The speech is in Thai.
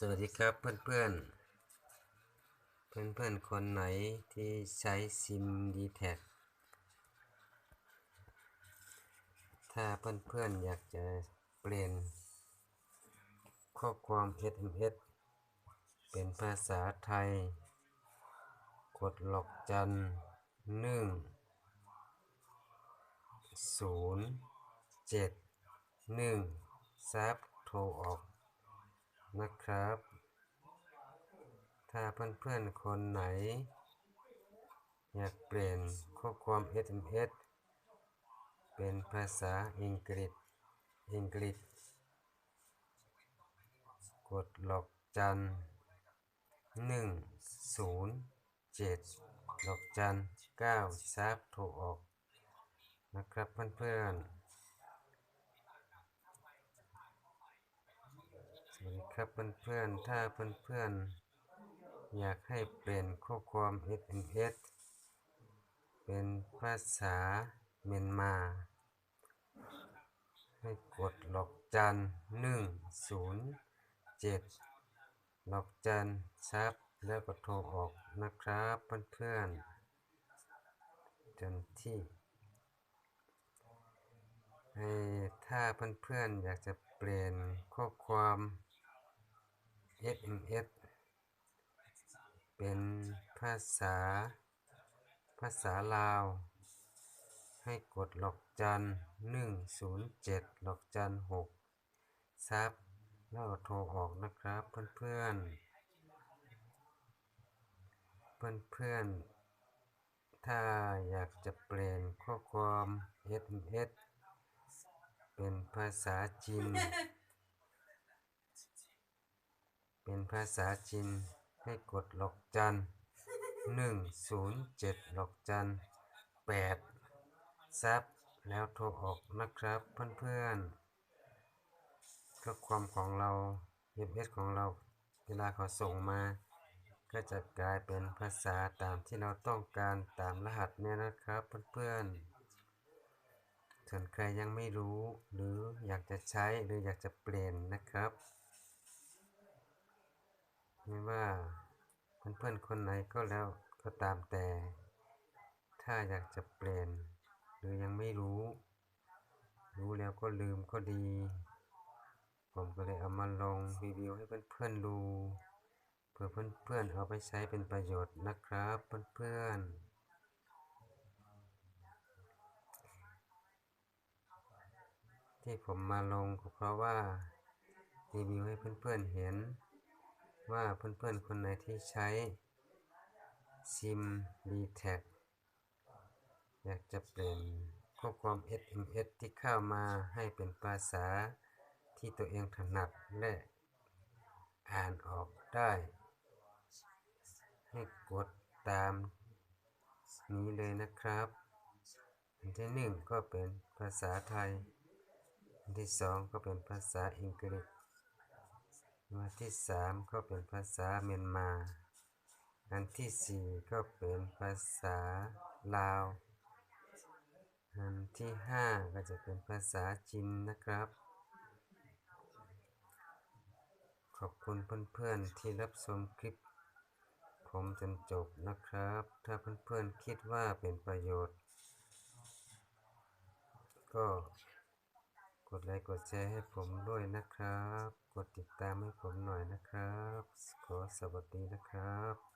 สวัสดีครับเพื่อนเพื่อนเพื่อนเพื่อนคนไหนที่ใช้ซิม d t แท็ถ้าเพื่อนเพื่อนอยากจะเปลี่ยนข้อความ SMS เป็นภาษาไทย กดหลอกจันหนึ่งศูนย์เจ็ดหนึ่งซับโทรออก นะครับ ถ้าเพื่อนๆคนไหน อยากเปลี่ยนข้อความ SMS เป็นภาษาอังกฤษอังกฤษ กดหลอกจันหนึ่งศูนย์เจ็ดหลอกจันเก้าซับโทรออกนะครับเพื่อนๆ วัสดีครับเพื่อนๆ ถ้าเพื่อนๆ อยากให้เปลี่ยนข้อความ SMS เป็นภาษาเมียนมา ให้กดหลอกจันหนึ่งศูนย์เจ็ดหลอกจันซับแล้วก็โทรออกนะครับเพื่อนๆจนที่ให้ถ้าเพื่อนๆ อยากจะเปลี่ยนข้อความ SMS เป็นภาษา ภาษาลาว ให้กดหลอกจัน107หลอกจัน6ซับแล้วโทรออกนะครับเพื่อนๆ เพื่อนๆ ถ้าอยากจะเปลี่ยนข้อความ SMS เป็นภาษาจีน เป็นภาษาจีนให้กดหลอกจันหนึ่งศูนย์เจ็ดหลอกจันแปดซับแล้วโทรออกนะครับเพื่อนๆข้อความของเรา SMS ของเราเวลาเขาส่งมา ก็จะกลายเป็นภาษาตามที่เราต้องการตามรหัสเนี่ยนะครับเพื่อนๆส่วนใครยังไม่รู้หรืออยากจะใช้หรืออยากจะเปลี่ยนนะครับ ไม่ว่าเพื่อนๆคนไหนก็แล้วก็ตามแต่ ถ้าอยากจะเปลี่ยน หรือยังไม่รู้ รู้แล้วก็ลืมก็ดี ผมก็เลยเอามาลงรีวิวให้เพื่อนๆดูเพื่อเพื่อนๆเอาไปใช้เป็นประโยชน์นะครับเพื่อนๆที่ผมมาลงก็เพราะว่ารีวิวให้เพื่อนๆเห็น ว่าเพื่อนๆ คนไหนที่ใช้ซิม d t แทอยากจะเปลี่ยนข้อความ SMS ที่เข้ามาให้เป็นภาษาที่ตัวเองถนัดและอ่านออกได้ ให้กดตามนี้เลยนะครับ อันที่หนึ่งก็เป็นภาษาไทย อันที่สองก็เป็นภาษาอังกฤษ อันที่สามก็เป็นภาษาเมียนมา อันที่สี่ก็เป็นภาษาลาว อันที่ห้าก็จะเป็นภาษาจีนนะครับ ขอบคุณเพื่อนๆที่รับชมคลิป ผมจนจบนะครับ ถ้าเพื่อนๆคิดว่าเป็นประโยชน์ ก็ กดไลค์กดแชร์ให้ผมด้วยนะครับ กดติดตามให้ผมหน่อยนะครับ ขอสวัสดีนะครับ